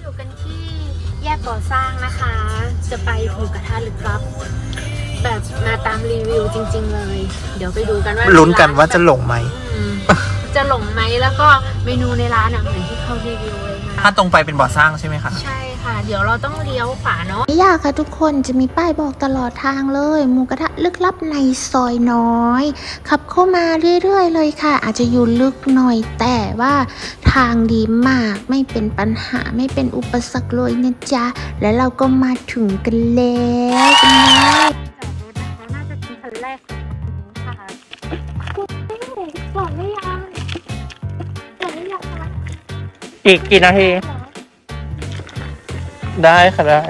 อยู่กันที่แยกก่อสร้างนะคะ จะไปหมูกระทะหรือครับ แบบมาตามรีวิวจริง ๆ เลย เดี๋ยวไปดูกันว่าลุ้นกันว่าจะหลงไหม อืมจะหลงไหมแล้วก็เมนูในร้านอะเหมือนที่เขารีวิวเลยนะ ถ้าตรงไปเป็นบ่อสร้างใช่ไหมคะ ใช่ค่ะ เดี๋ยวเราต้องเลี้ยวขวาเนาะ ไม่ยากค่ะทุกคนจะมีป้ายบอกตลอดทางเลยหมูกระทะลึกลับในซอยน้อย ขับเข้ามาเรื่อยๆ เลยค่ะ อาจจะอยู่ลึกหน่อยแต่ว่าทางดีมากไม่เป็นปัญหาไม่เป็นอุปสรรคเลยนะจ๊ะ และเราก็มาถึงกันแล้วกันนะจอดรถนะคะน่าจะเป็นคันแรกของค่ะบอกไม่ยังบ อีกกี่นาที ได้ค่ะได้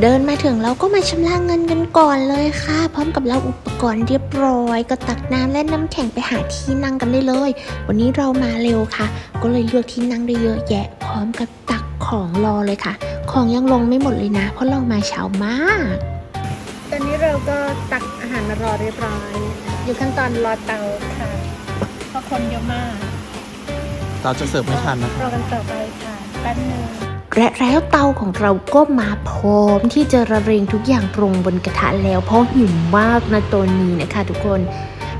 เดินมาถึงเราก็มาชำระเงินกันก่อนเลยค่ะ พร้อมกับเราอุปกรณ์เรียบร้อย ก็ตักน้ำและน้ำแข็งไปหาที่นั่งกันได้เลย วันนี้เรามาเร็วค่ะ ก็เลยเลือกที่นั่งได้เยอะแยะ พร้อมกับตักของรอเลยค่ะ ของยังลงไม่หมดเลยนะ เพราะเรามาเช้ามาก ตอนนี้เราก็ตักอาหารมารอเรียบร้อย อยู่ขั้นตอนรอเตาค่ะเพราะคนเยอะมาก เราจะเสิร์ฟไม่ทันนะรอกันต่อไปค่ะแป๊บนึงและแล้วเตาของเราก็มาพร้อมที่จะระเรงทุกอย่างลงบนกระทะแล้วเพราะหิวมากนะตัวนี้นะคะทุกคน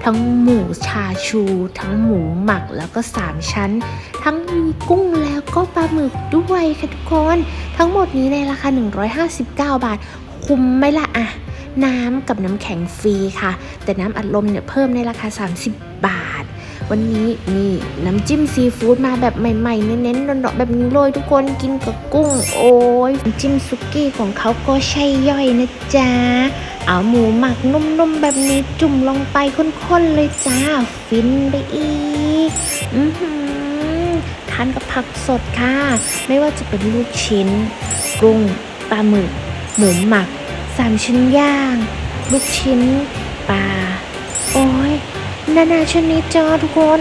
ทั้งหมูชาชู ทั้งหมูหมักแล้วก็สามชั้น ทั้งมีกุ้งแล้วก็ปลาหมึกด้วยค่ะทุกคน ทั้งหมดนี้ในราคา 159 บาท คุ้มไหมล่ะอะน้ำกับน้ำแข็งฟรีค่ะ แต่น้ำอัดลมเนี่ยเพิ่มในราคา 30 บาท วันนี้นี่น้ำจิ้มซีฟู้ดมาแบบใหม่ๆ เน้นๆดอกๆแบบนี้เลยทุกคนกินกับกุ้ง โอ้ยน้ำจิ้มซุกี้ของเขาก็ใช่ย่อยนะจ๊ะเอาหมูหมักนุ่มๆแบบนี้จุ่มลงไปข้นๆเลยจ้า ฟินไปอีกอือหือทานกับผักสดค่ะ ไม่ว่าจะเป็นลูกชิ้นกุ้งปลาหมึก หมูหมักสามชิ้นย่าง ลูกชิ้นปลาโอ้ย นานาชนิดจ้าทุกคน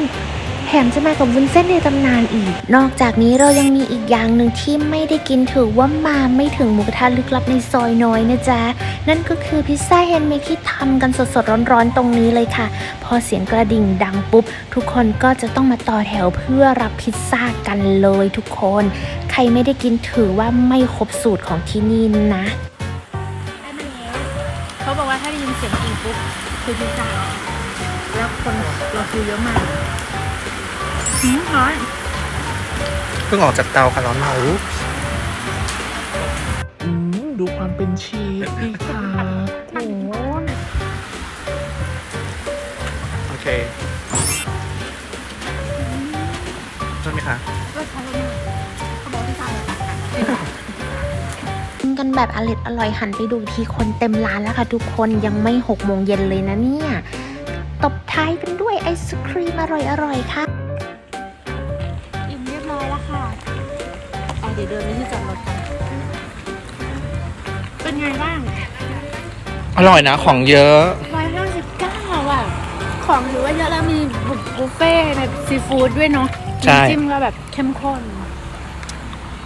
แถมจะมากับวุ้นเส้นในตำนานอีก นอกจากนี้เรายังมีอีกอย่างหนึ่งที่ไม่ได้กินถือว่ามาไม่ถึงหมูกระทะลึกลับในซอยน้อยนะจ๊ะ นั่นก็คือพิซซ่าแฮนด์เมดที่ทำกันสดๆ ร้อนๆ ตรงนี้เลยค่ะ พอเสียงกระดิ่งดังปุ๊บ ทุกคนก็จะต้องมาต่อแถวเพื่อรับพิซซ่ากันเลยทุกคน ใครไม่ได้กินถือว่าไม่ครบสูตรของที่นี่นะเขาบอกว่าถ้าได้ยินเสียงกิ่งปุ๊บคือพิซซ่า แล้วคนรอคิวเยอะมากหืมร้อนเพิ่งออกจากเตาค่ะร้อนมากอู้อืมดูความเป็นชีสดีค่ะโอ้โหโอเคใช่ไหมคะก็ใช้มากเขาบอกพิซซ่าเลยกินกันแบบอร่อยอร่อยหันไปดูทีคนเต็มร้านแล้วค่ะทุกคนยังไม่หกโมงเย็นเลยนะเนี่ย ตบท้ายกันด้วยไอศครีมอร่อยอร่อยๆค่ะ อิ่มเรียบร้อยแล้วค่ะไปเดี๋ยวเดินไปที่จอดรถกันเป็นไงบ้าง อร่อยนะของเยอะร้อยห้าสิบเก้าอะ ของถือว่าเยอะแล้วมีบุฟเฟ่ต์ในซีฟู้ดด้วยเนาะใช่ น้ำจิ้มก็แบบเข้มข้น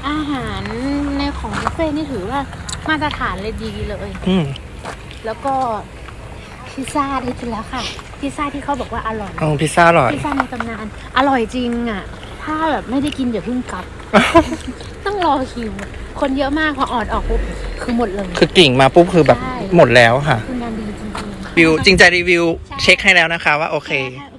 อาหารในของบุฟเฟ่ต์นี่ถือว่ามาตรฐานเลยดีเลย อืม แล้วก็พิซซ่าได้กินแล้วค่ะ พิซซ่าที่เขาบอกว่าอร่อยอ๋อพิซซ่าอร่อย พิซซ่าในตำนานอร่อยจริงอะ ถ้าแบบไม่ได้กินอย่าเพิ่งกลับ ต้องรอคิว คนเยอะมากพอออดออกปุ๊บคือหมดเลย คือกิ่งมาปุ๊บคือแบบใช่ หมดแล้วค่ะคืองานดีจริงๆวิวจริงใจรีวิวใช่เช็คให้แล้วนะคะว่าโอเคถ้า